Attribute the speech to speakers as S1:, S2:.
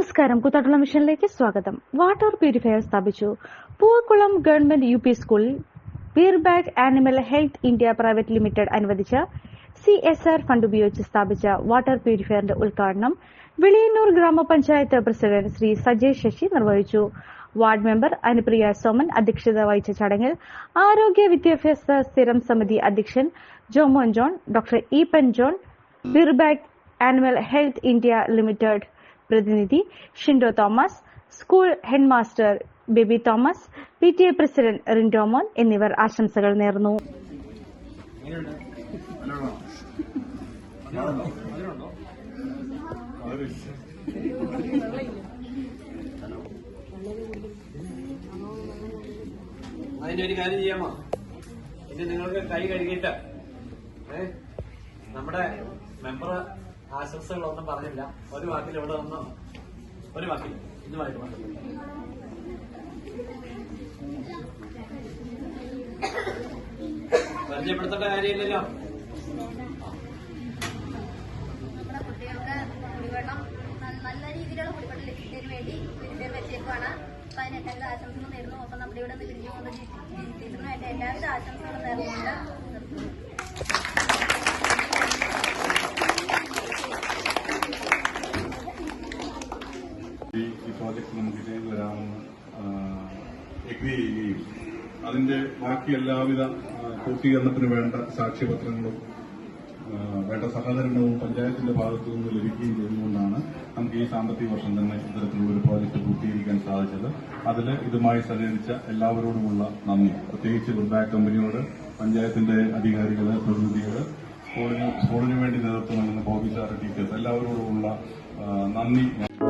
S1: നമസ്കാരം. കുത്താട്ടുള്ള മിഷനിലേക്ക് സ്വാഗതം. Water purifier സ്ഥാപിച്ചു. പൂവക്കുളം ഗവൺമെന്റ് യു പി സ്കൂളിൽ Virbac animal health India private limited അനുവദിച്ച സി എസ് ആർ ഫണ്ട് ഉപയോഗിച്ച് സ്ഥാപിച്ച വാട്ടർ പ്യൂരിഫയറിന്റെ ഉദ്ഘാടനം വിളിയന്നൂർ ഗ്രാമപഞ്ചായത്ത് പ്രസിഡന്റ് ശ്രീ സജയ് ശശി നിർവഹിച്ചു. വാർഡ് മെമ്പർ അനുപ്രിയ സോമൻ അധ്യക്ഷത വഹിച്ച ചടങ്ങിൽ ആരോഗ്യ വിദ്യാഭ്യാസ സ്ഥിരം സമിതി അധ്യക്ഷൻ Jomon John doctor Eapen John Virbac animal health India limited പ്രതിനിധി Shindo Thomas school headmaster Baby Thomas P T A president Rindomon എന്നിവർ ആശംസകൾ നേർന്നു.
S2: അതിന്റെ ഒരു കാര്യം ചെയ്യാമോ? ഇനി നിങ്ങൾക്ക് കൈ കഴുകിയിട്ട് നമ്മുടെ മെമ്പർ ആശംസകളൊന്നും പറഞ്ഞില്ല. ഒരു വാക്കിൽ ഇവിടെ വന്നോ ഒരു വാക്കിൽ പറഞ്ഞു പരിചയപ്പെടുത്തേണ്ട കാര്യമില്ലല്ലോ.
S3: നല്ല രീതിയിലുള്ള കുടിവെള്ളം ലഭിക്കുന്നതിന് വേണ്ടി വിരുദ്ധ വെച്ചേക്കുവാണ് അപ്പൊ അതിന് എല്ലാവിധ ആശംസകളും നേരുന്നു. അപ്പൊ നമ്മുടെ ഇവിടെ നിന്ന് പിരിഞ്ഞു വേണ്ടി എല്ലാവിധ ആശംസകളും നിർത്തുന്നു.
S4: ഈ ഈ പ്രോജക്റ്റ് നമുക്ക് ചെയ്തു തരാമെന്ന് എഗ്രി ചെയ്യുകയും. അതിന്റെ ബാക്കി എല്ലാവിധ പൂർത്തീകരണത്തിന് വേണ്ട സാക്ഷ്യപത്രങ്ങളും വേണ്ട സഹകരണവും പഞ്ചായത്തിന്റെ ഭാഗത്തു നിന്ന് ലഭിക്കുകയും ചെയ്തുകൊണ്ടാണ് നമുക്ക് ഈ സാമ്പത്തിക വർഷം തന്നെ ഇത്തരത്തിലുള്ള ഒരു പ്രോജക്റ്റ് പൂർത്തീകരിക്കാൻ സാധിച്ചത്. അതിൽ ഇതുമായി സഹകരിച്ച എല്ലാവരോടുമുള്ള നന്ദി. പ്രത്യേകിച്ച് ഗുഡ്ബാക്ക് കമ്പനിയോട് പഞ്ചായത്തിന്റെ അധികാരികൾ പ്രതിനിധികൾ സ്കൂളിന് സ്കൂളിന് വേണ്ടി നേതൃത്വം നൽകുന്ന ബോബി ടീച്ചേഴ്സ് എല്ലാവരോടുമുള്ള നന്ദി.